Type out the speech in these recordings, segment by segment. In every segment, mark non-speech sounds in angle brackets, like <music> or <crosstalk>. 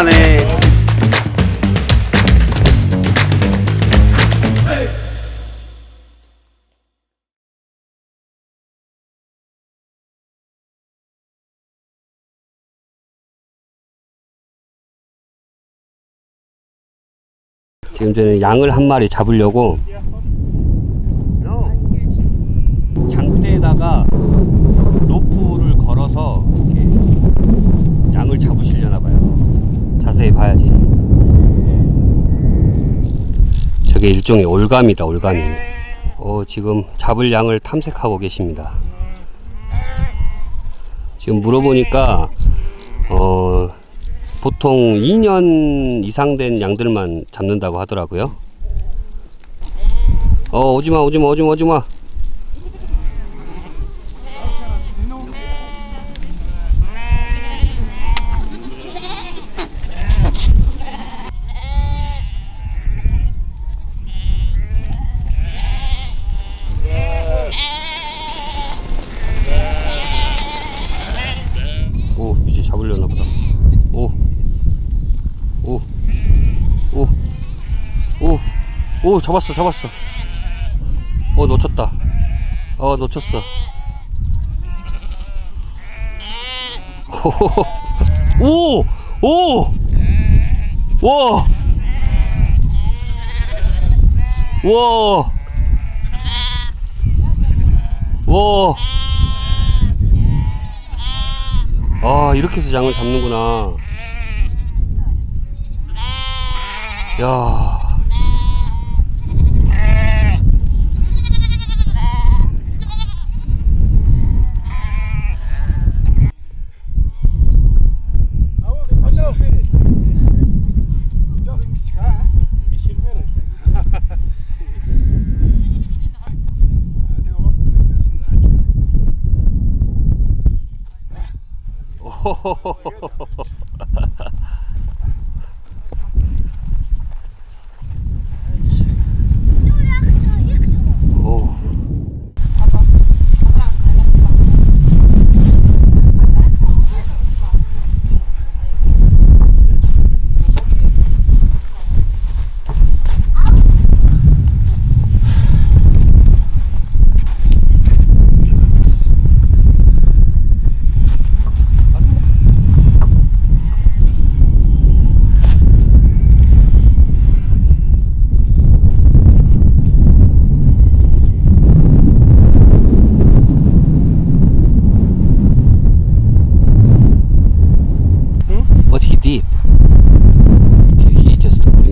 좋아하네. 지금 저는 양을 한 마리 잡으려고 장대에다가 로프를 걸어서 이렇게 양을 잡으시려나 봐야지. 저게 일종의 올감이다, 올감이. 어, 지금 잡을 양을 탐색하고 계십니다. 지금 물어보니까 어, 보통 2년 이상 된 양들만 잡는다고 하더라고요. 어, 오지마, 오지마, 오지마, 오지마. 오 이제 잡으려나 보다 오 오 오 오 오 잡았어 잡았어 어 놓쳤다 어 놓쳤어 <laughs> 오! 오! 와! 와! 와! 아 이렇게 해서 양을 잡는구나 야 ハハハハ。What he just put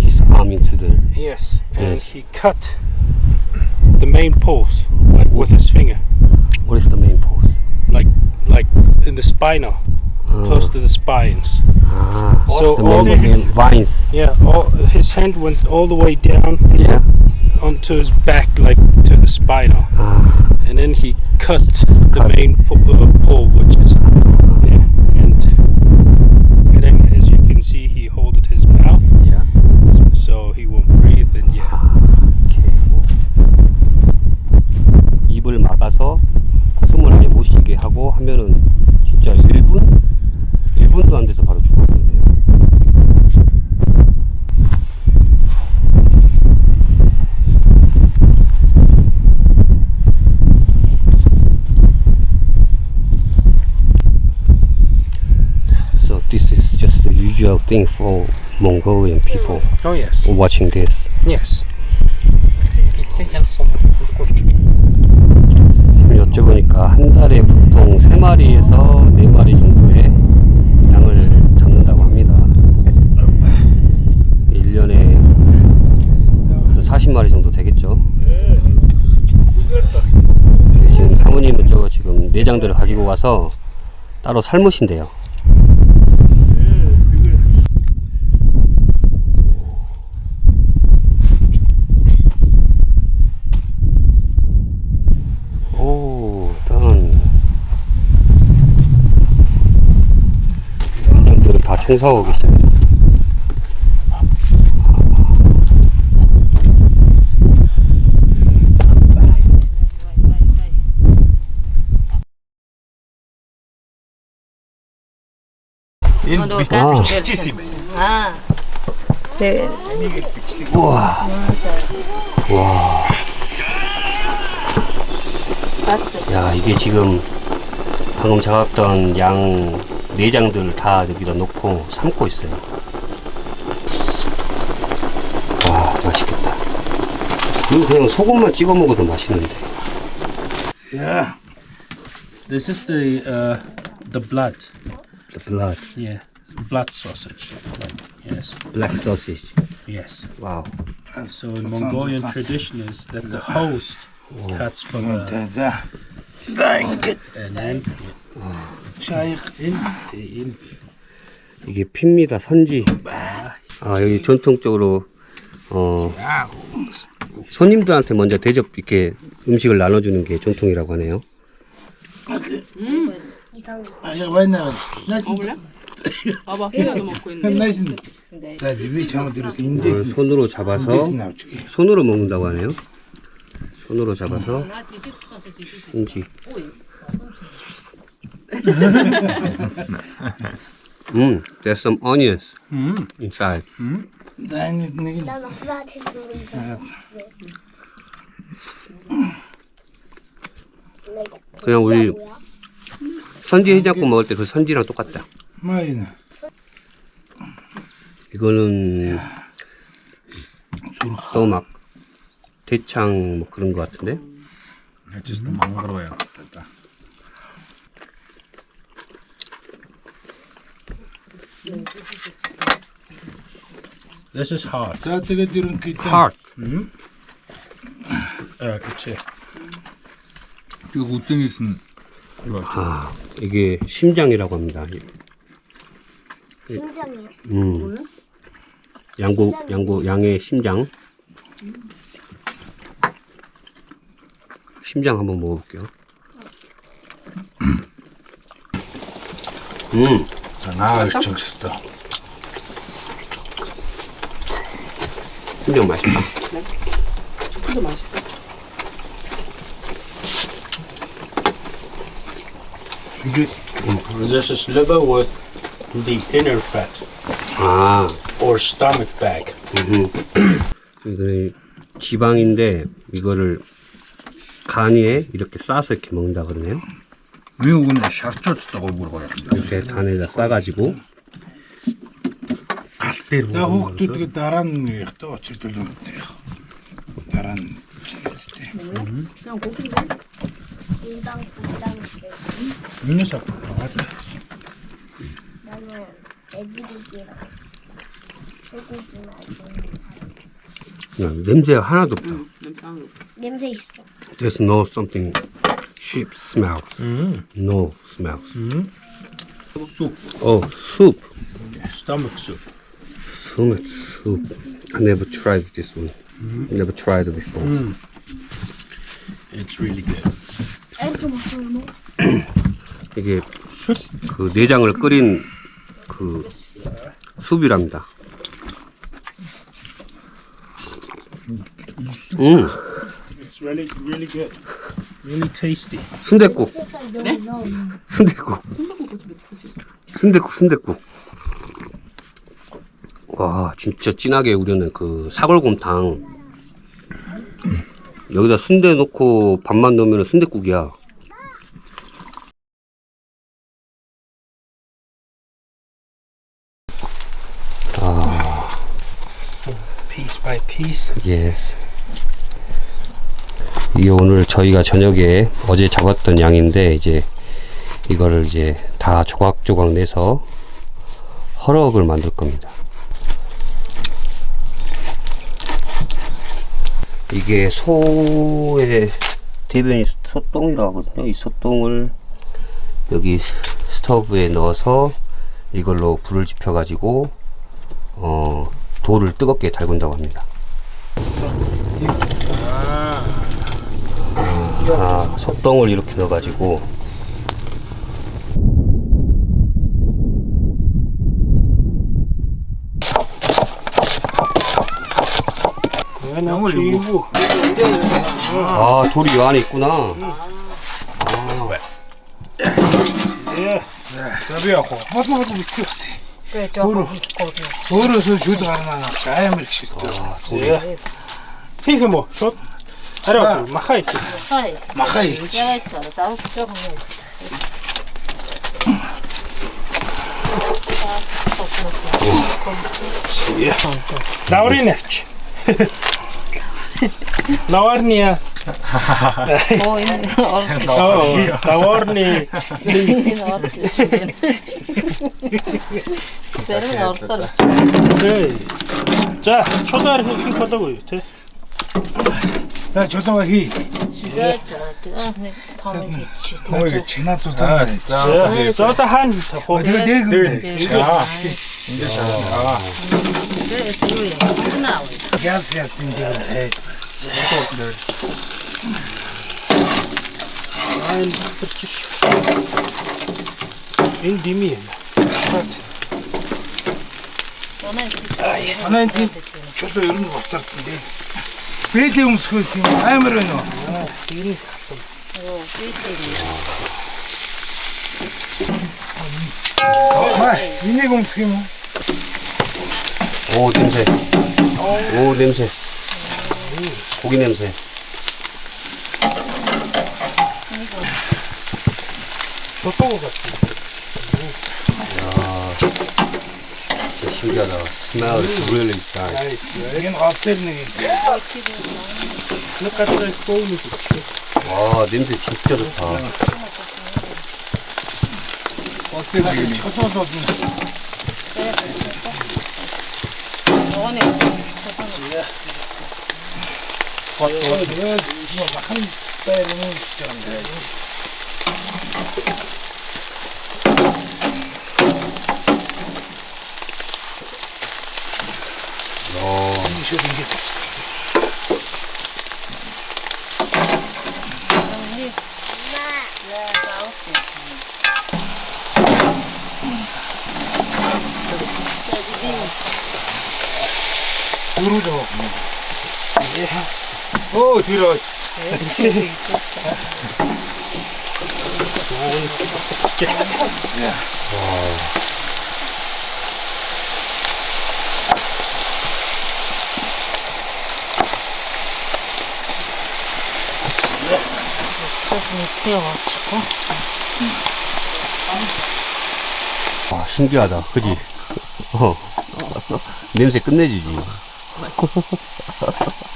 his arm into the. Yes, and Yes. he cut the main pulse like with his finger, What is the main pulse? like like in the spinal, close to the spines. Ah, So the all the- vines. Yeah, all, his hand went all the way down Yeah. onto his back, like to the spinal, Ah, and then he cut the cut. main pu- uh, pull, which is thing for Mongolian people Oh yes, watching this. yes. 지금 여쭤보니까 한 달에 보통 3마리에서 4마리 정도의 양을 잡는다고 합니다. 1년에 한 40마리 정도 되겠죠. 네, 지금 사모님은 저 지금 내장들을 가지고 가서 따로 삶으신대요. 청소하고 계십니다. Quando o Ah. Ah. Te- 우와. 와. 야, 이게 지금 방금 잡았던 양 내장들 다 여기다 놓고 삶고 있어요. 와, 맛있겠다. 이거 그냥 소금만 찍어 먹어도 맛있는데. Yeah. This is the uh, the blood. The blood, Yeah, blood sausage. Yes, black sausage. yes. 와우. So in Mongolian tradition is that the host cuts from the and then in in 이게 피입니다. 선지. 아, 여기 전통적으로 어 손님들한테 먼저 대접 이렇게 음식을 나눠주는 게 전통이라고 하네요. 먹을래? <laughs> 봐봐, 피자도 먹고 있는데. 이걸 손으로 잡아서 손으로 먹는다고 하네요. 손으로 잡아서 손지. 음, there's some onions inside. Nog laat is doen. 그냥 우리 선지 해장국 먹을 때 그 선지랑 똑같다. 이거는 또 막 대창 뭐 그런 것 같은데. just Mongoloid. This is hard. Heart. Uh, 그치. 이거 우등이 쓴 아, 이게 심장이라고 합니다. 심장이요. 음. 양고 양고 양의 심장. 심장 한번 먹어볼게요. 음, 나를 정쳤 어. 심장 맛있다. 피자 맛있어. This is liver with the inner fat 아, or stomach bag. 이거 지방인데 이거를 간이에 이렇게 싸서 이렇게 먹는다 그러네요. 미국은 샤르초츠다고 물어봐요. 이렇게 간에다 싸가지고 Да хүүхдүүдгээ дараа нь яхад очирдвол юм дээр. Дараа нь 그냥 고기인데? 인당 분당 Minus 나는 애기들이랑 소고기나 이런 야, 냄새 하나도 없다. 응, 냄새 안 나고. 냄새 있어. There's no something sheep smells. No smells. soup. Oh, soup. Stomach soup. So much soup. I never tried this one. Never tried it before. It's really good. 이게 그 내장을 끓인 그 수비랍니다. 음, It's really, really good. Really tasty. 순대국. 순대국, 순대국, 순대국. 와, 진짜 진하게 우려낸 그 사골곰탕. 여기다 순대 넣고 밥만 넣으면 순대국이야. Piece by piece. 이게 오늘 저희가 저녁에 어제 잡았던 양인데 이제 이거를 이제 다 조각조각 내서 허럭을 만들 겁니다. 이게 소의 대변이 소똥이라고 하거든요. 이 소똥을 여기 스토브에 넣어서 이걸로 불을 지펴 가지고 어 돌을 뜨겁게 달군다고 합니다. 아, 소똥을 이렇게 넣어가지고 나 친구. 아 돌이 이 안에 있구나. 예. 저비하고. 하도 하도 미쳤어. 그래 저 도로. 걸어서 주도 안 하나. 자야 밀시. 예. 피그 뭐 숏. 마카이. 사이 마카이. 제가 있잖아 나도 조금 예. 나와리네. <laughs> Наварния. Ой, орсон. Наварни. Зэрэг орсон. Окей. За, чулаар хийх болоогүй юу, тэ? За, чулаа хий. За, том хийчих. Ой, чинаа зузаа. За, зота хаан тахуу. Тэгээ нэг. Эндээс шаа. Аа. Тэгээ, юу яа. Наа. 나 조사가 히. 제가 있잖아 저는 다음에 같이 나 이거 지나도 다. 자, 저다 한 호. 어디가 내 근데. 자, 그 오 냄새. 고기 냄새. 저쪽으로 갔지. 신기하다. Smell is really nice. 여기는 없대는 똑같이 꼬우면 와 냄새 진짜 좋다. 쳐서도 저 번에 한 빼는 좀 부르죠. 오 뒤로. 와 신기하다. 그지? 어. <laughs> 냄새 끝내주지.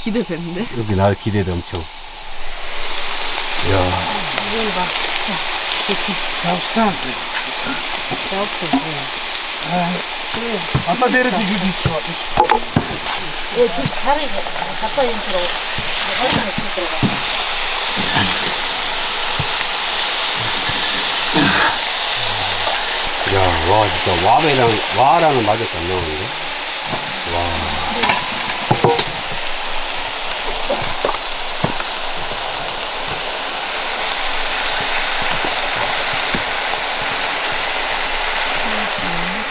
기대되는데? 여기 날 기대돼 엄청. 이야. 잡스탄스. 아빠 데려다 주기 좋아. 살이 가까이 들어 얼마나 들어가 야, 와, 진짜 와배랑, 와랑은 안 나오는데? 와.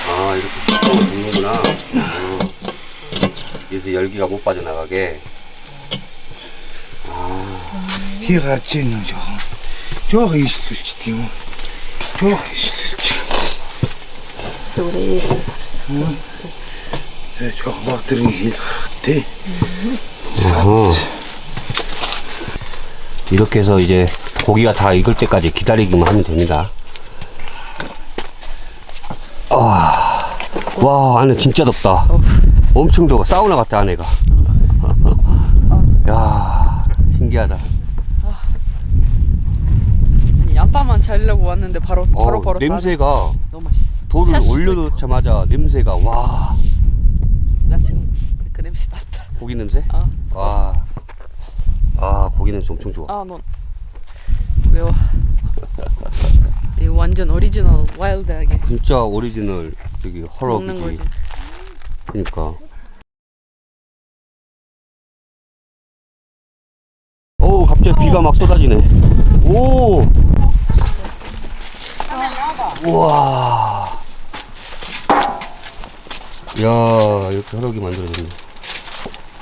아, 이렇게 굽는구나. 어. 열기가 못 빠져나가게. 히 가르치 있는 저. 저거 있을지 티모. 저거 있을 지. 우리 응. 저거 막 들은 히 같대. 어허. 이렇게 해서 이제 고기가 다 익을 때까지 기다리기만 하면 됩니다. 와, 와 안에 진짜 덥다. 엄청 더워. 사우나 같다 안에가. 야, 신기하다. 아니 아빠만 자려고 왔는데 바로 바로 어, 바로 다 냄새가 너무 맛있어. 돌을 샷 올려놓자마자 냄새가 와 나 지금 그 냄새 났다. 고기 냄새? 아, 와, 아 고기 냄새 엄청 좋아. 아넌 매워. <laughs> 이 완전 오리지널 와일드하게 진짜 오리지널 저기 허럭이지. 거지. 그러니까. 오, 갑자기 비가 막 쏟아지네. 오! 우와. 야, 이렇게 허럭이 만들어졌네.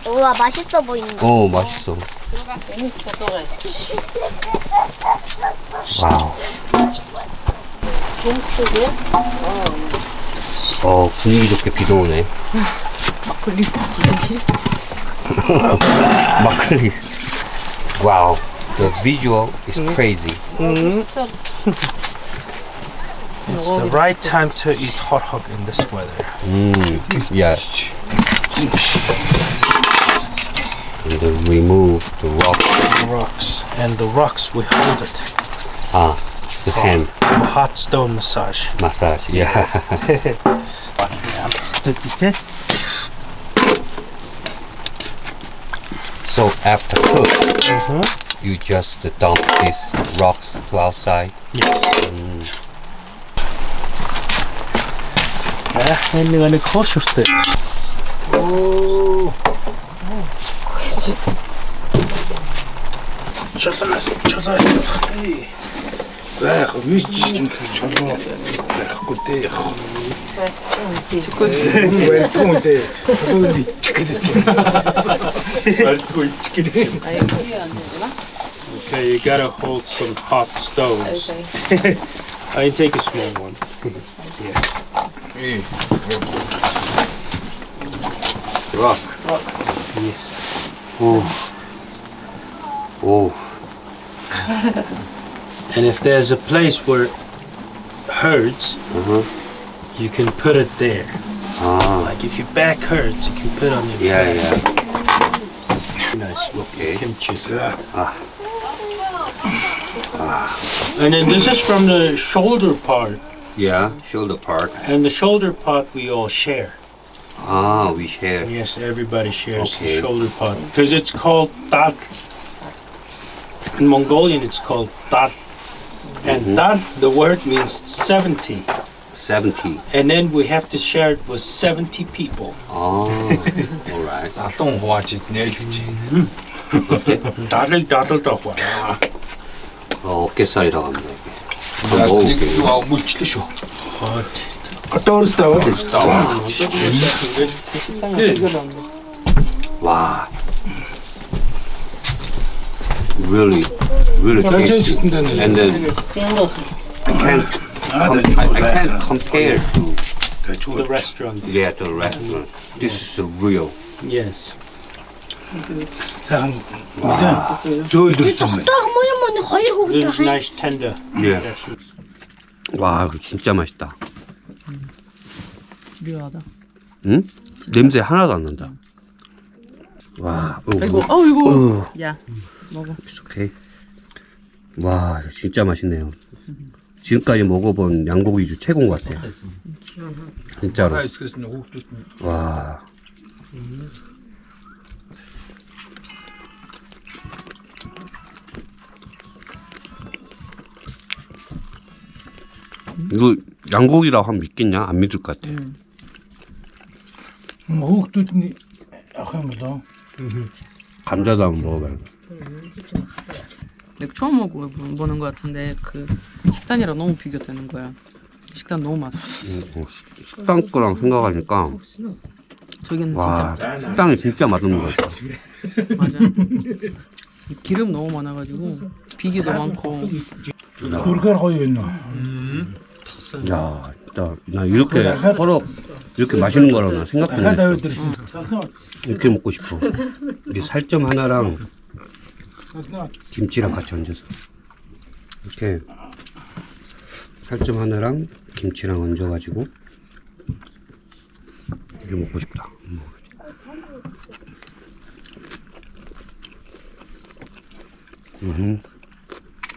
우와 맛있어 보인다. 어 맛있어. 와우. 어 분위기 좋게 비도 오네. 막걸리 분위기. <laughs> 막걸리. 와우. The visual is crazy. It's the right time to eat hot hog in this weather. Mm, yeah. And then remove the rock. The rocks. And the rocks, we hold it Ah, the hand for hot stone massage. massage. Yeah. <laughs> So after cook, mm-hmm. you just dump these rocks to outside. Yes. Mm. Эх, энэ нэг нэг хоош шүртэй. Оо. Чолоос чолоо. За яг мич чинь чолоо. Яахгүй дээ яг. 찍게 찍게 Okay, you gotta hold some hot stones. <laughs> I can take a small one. yes. Rock. Yes. Oh, oh. <laughs> And if there's a place where it hurts, Mhm you can put it there. Ah. Like if your back hurts, you can put it on your Yeah, back. yeah. Nice Okay. kimchi. За And then this is from the shoulder part. Yeah. Shoulder part. And the shoulder part we all share. Ah, we share. Yes, everybody shares Okay. the shoulder part. Because it's called tat. In Mongolian, it's called tat. And tat, the word means 70. 70. And then we have to share it with 70 people. Oh, all right. 那动画是那个劲， 어떻게? 나를 나를다 Really, really. And then I can't com- I, I can't compare to The restaurant. yeah, to the restaurant. This is a real. Yes. сайхан зөөлөрсөн байна. 딱 뭐냐 뭐냐 хоёр хүүхдээ It's хай. nice tender. Yeah. 와, 이거 진짜 맛있다. 묘하다. 응? 냄새 하나도 안 난다. 와, 어, 아이고, 어이구. 야, 먹어. 오케이. 와, 이거 진짜 맛있네요. 지금까지 먹어본 양고기 중 최고인 것 같아요. 진짜로. 와. 이거 양고기라고 하면 믿겠냐? 안 믿을 것 같아. 음. 음, 혹도 약간 묻어. 감자도 한번 먹어봐야 돼. 음, 처음 안 먹고 보는 것 같은데 그 식단이랑 너무 비교되는 거야. 식단 너무 맛없었어. 어, 식- 식당 거랑 생각하니까 저기는 와 진짜 식당이 진짜 맛없는 거 같아. 맞아. 기름 너무 많아가지고 비기도 많고 burger 음. 야 진짜 나 이렇게 서로 이렇게 맛있는 거라고 생각했는데 이렇게 먹고 싶어. 이 살점 하나랑 김치랑 같이 얹어서 이렇게 살점 하나랑 김치랑 얹어가지고 이렇게 먹고 싶다. 음. 음,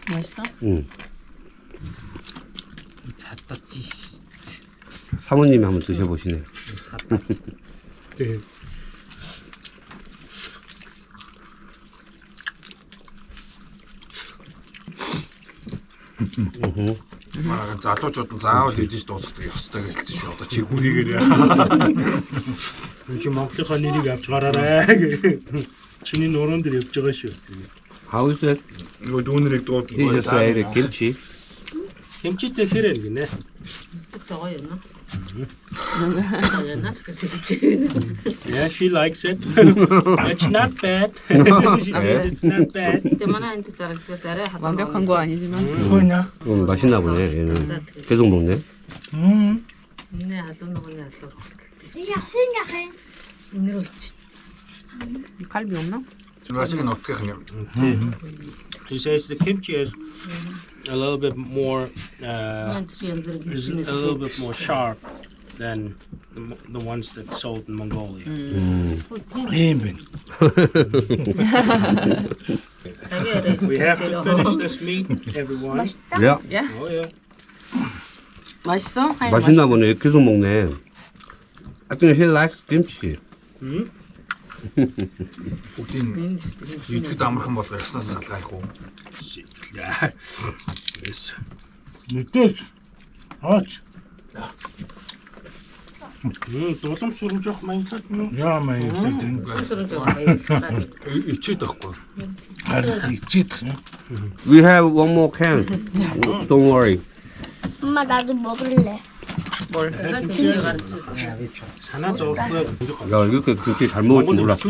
맛있어? 응. 사모님이 한번 드셔보시네. <laughs> Мага залуучууд нь заавал хийж дуусгах ёстой гэлцсэн шүү. Одоо чи хүнийгээр. Энд чи Монголынхаа нэрийг авч гараарай гэх. Чиний нуруунд дэр явж байгаа шүү. How is it? Нөгөө дүүнэрийг дуудаж байгаа. Хэмчи тэгэхээр ингэнэ. Тэгтээ гоё юм аа. <laughs> yeah, she likes it. <laughs> it's not bad. <laughs> she said it's not bad. 완벽한 거 아니지만 음. 음. 뭐냐? 음, 맛있나 보네. 계속 먹네. 음. 네 아들 생각해. 오늘은 갈비 없나? 맛있게 넣게 그냥. 음. he says the kimchi is a little bit more uh, is a little bit more sharp than the, the ones that sold in Mongolia. Mm. Mm. <laughs> we have to finish this meat, everyone. Yeah. Yeah. Oh yeah. 맛있어? 맛있나 보네. 계속 먹네. I think he likes kimchi. Mm? Үгийн идэхэд амархан болго яснаас салгаах уу? Эс. Мэдээж. Хаач. Э дулам сүрэн жоох маягтай нь. Яа маягтай тийм. Э, ичээд байхгүй. Харин ичээд хэн. We have one more can. Don't worry. Мама дадуу боглолээ. 뭘 해가 되는지 가르쳐 주세요. 야, 이렇게 그렇게 잘 먹을 줄 몰랐어.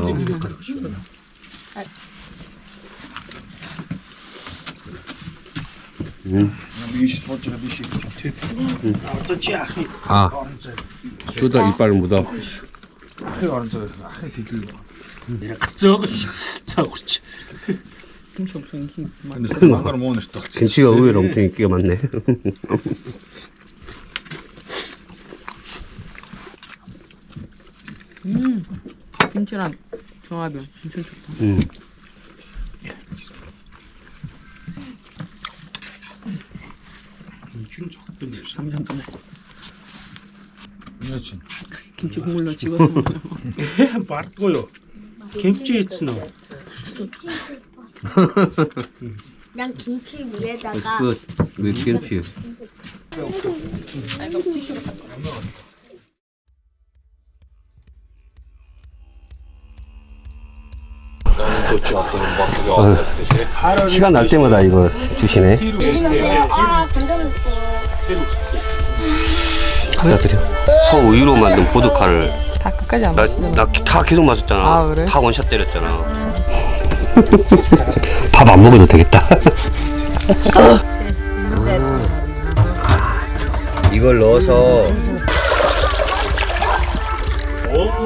아, 쏟아 아, 이빨을 묻어. 근데 생각하는 모는 진짜 의외로 엄청 인기가 많네. <laughs> 음, 김치랑 종합면 엄청 좋다. 응. 삼장 끝내. 그렇지. 김치 국물로 찍어서 먹어요. 예, 맛고요. 김치 있으나. 난 김치 위에다가. 왜 김치? 아, 이거 티슈 어, 시간 날 때마다 이거 주시네. 아 건져놨어. 갖다 드려. 소 우유로 만든 보드카를 다 끝까지 안나 마시잖아. 나다 계속 마셨잖아. 아, 그래? 다 원샷 때렸잖아. <laughs> 밥 안 먹어도 되겠다. 아, <laughs> 이걸 넣어서